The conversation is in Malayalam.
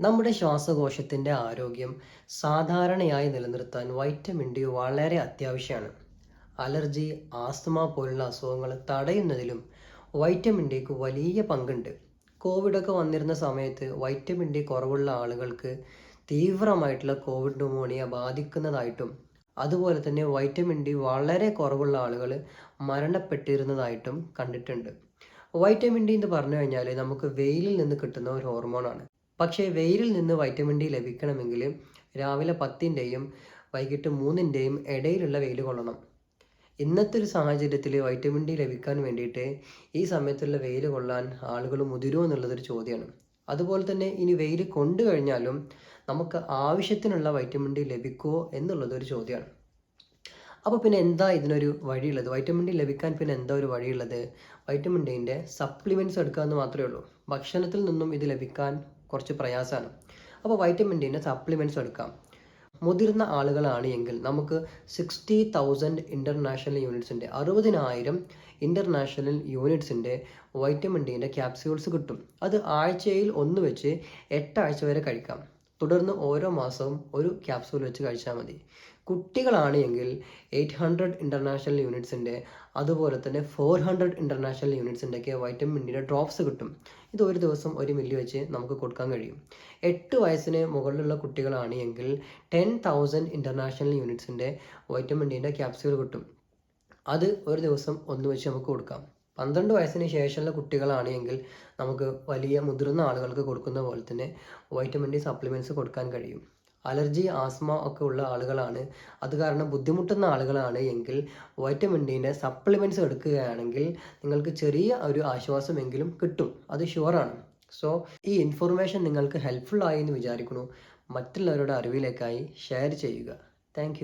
നമ്മുടെ ശ്വാസകോശത്തിന്റെ ആരോഗ്യം സാധാരണയായി നിലനിർത്താൻ വൈറ്റമിൻ ഡി വളരെ അത്യാവശ്യമാണ്. അലർജി ആസ്തമ പോലുള്ള അസുഖങ്ങൾ തടയുന്നതിലും വൈറ്റമിൻ ഡിക്ക് വലിയ പങ്കുണ്ട്. കോവിഡൊക്കെ വന്നിരുന്ന സമയത്ത് വൈറ്റമിൻ ഡി കുറവുള്ള ആളുകൾക്ക് തീവ്രമായിട്ടുള്ള കോവിഡ് ന്യൂമോണിയ ബാധിക്കുന്നതായിട്ടും അതുപോലെ തന്നെ വൈറ്റമിൻ ഡി വളരെ കുറവുള്ള ആളുകൾ മരണപ്പെട്ടിരുന്നതായിട്ടും കണ്ടിട്ടുണ്ട്. വൈറ്റമിൻ ഡി എന്ന് പറഞ്ഞു കഴിഞ്ഞാൽ നമുക്ക് വെയിലിൽ നിന്ന് കിട്ടുന്ന ഒരു ഹോർമോണാണ്. പക്ഷേ വെയിലിൽ നിന്ന് വൈറ്റമിൻ ഡി ലഭിക്കണമെങ്കിൽ രാവിലെ പത്തിന്റെയും വൈകിട്ട് മൂന്നിന്റെയും ഇടയിലുള്ള വെയിൽ കൊള്ളണം. ഇന്നത്തെ ഒരു സാഹചര്യത്തിൽ വൈറ്റമിൻ ഡി ലഭിക്കാൻ വേണ്ടിയിട്ട് ഈ സമയത്തുള്ള വെയിൽ കൊള്ളാൻ ആളുകൾ മുതിരുമോ എന്നുള്ളതൊരു ചോദ്യമാണ്. അതുപോലെ തന്നെ ഇനി വെയിൽ കൊണ്ടു കഴിഞ്ഞാലും നമുക്ക് ആവശ്യത്തിനുള്ള വൈറ്റമിൻ ഡി ലഭിക്കുമോ എന്നുള്ളതൊരു ചോദ്യമാണ്. അപ്പോൾ പിന്നെ എന്താ ഇതിനൊരു വഴിയുള്ളത്? വൈറ്റമിൻ ഡി ലഭിക്കാൻ പിന്നെ എന്താ ഒരു വഴിയുള്ളത്? വൈറ്റമിൻ ഡിന്റെ സപ്ലിമെന്റ്സ് എടുക്കുക എന്ന് മാത്രമേ ഉള്ളൂ. ഭക്ഷണത്തിൽ നിന്നും ഇത് ലഭിക്കാൻ കുറച്ച് പ്രയാസമാണ്. അപ്പോൾ വൈറ്റമിൻ ഡിന്റെ സപ്ലിമെന്റ്സ് എടുക്കാം. മുതിർന്ന ആളുകളാണ് എങ്കിൽ നമുക്ക് സിക്സ്റ്റി തൗസൻഡ് ഇന്റർനാഷണൽ യൂണിറ്റ്സിന്റെ അറുപതിനായിരം ഇന്റർനാഷണൽ യൂണിറ്റ്സിന്റെ വൈറ്റമിൻ ഡിന്റെ ക്യാപ്സ്യൂൾസ് കിട്ടും. അത് ആഴ്ചയിൽ ഒന്ന് വെച്ച് എട്ടാഴ്ച വരെ കഴിക്കാം. തുടർന്ന് ഓരോ മാസവും ഒരു ക്യാപ്സൂൾ വെച്ച് കഴിച്ചാൽ മതി. കുട്ടികളാണ് എങ്കിൽ എയ്റ്റ് ഹൺഡ്രഡ് ഇന്റർനാഷണൽ യൂണിറ്റ്സിന്റെ അതുപോലെ തന്നെ ഫോർ ഹൺഡ്രഡ് ഇന്റർനാഷണൽ യൂണിറ്റ്സിന്റെയൊക്കെ വൈറ്റമിൻ ഡ്രോപ്സ് കിട്ടും. ഇത് ഒരു ദിവസം ഒരു മില്ലി വെച്ച് നമുക്ക് കൊടുക്കാൻ കഴിയും. എട്ട് വയസ്സിന് മുകളിലുള്ള കുട്ടികളാണ് എങ്കിൽ ടെൻ തൗസൻഡ് ഇന്റർനാഷണൽ യൂണിറ്റ്സിന്റെ വൈറ്റമിൻ ഡിന്റെ ക്യാപ്സ്യൂൾ കിട്ടും. അത് ഒരു ദിവസം ഒന്ന് വെച്ച് നമുക്ക് കൊടുക്കാം. പന്ത്രണ്ട് വയസ്സിന് ശേഷമുള്ള കുട്ടികളാണ് എങ്കിൽ നമുക്ക് വലിയ മുതിർന്ന ആളുകൾക്ക് കൊടുക്കുന്ന പോലെ തന്നെ വൈറ്റമിൻ ഡി സപ്ലിമെന്റ്സ് കൊടുക്കാൻ കഴിയും. അലർജി ആസ്മ ഒക്കെ ഉള്ള ആളുകളാണ്. അത് കാരണം ബുദ്ധിമുട്ടുന്ന ആളുകളാണ് എങ്കിൽ വൈറ്റമിൻ ഡീന്റെ സപ്ലിമെന്റ്സ് എടുക്കുകയാണെങ്കിൽ നിങ്ങൾക്ക് ചെറിയ ഒരു ആശ്വാസമെങ്കിലും കിട്ടും. അത് ഷുവറാണ് സോ ഈ ഇൻഫർമേഷൻ നിങ്ങൾക്ക് ഹെൽപ്ഫുൾ ആയി എന്ന് വിചാരിക്കുന്നു. മറ്റുള്ളവരുടെ അറിവിലേക്കായി ഷെയർ ചെയ്യുക. താങ്ക്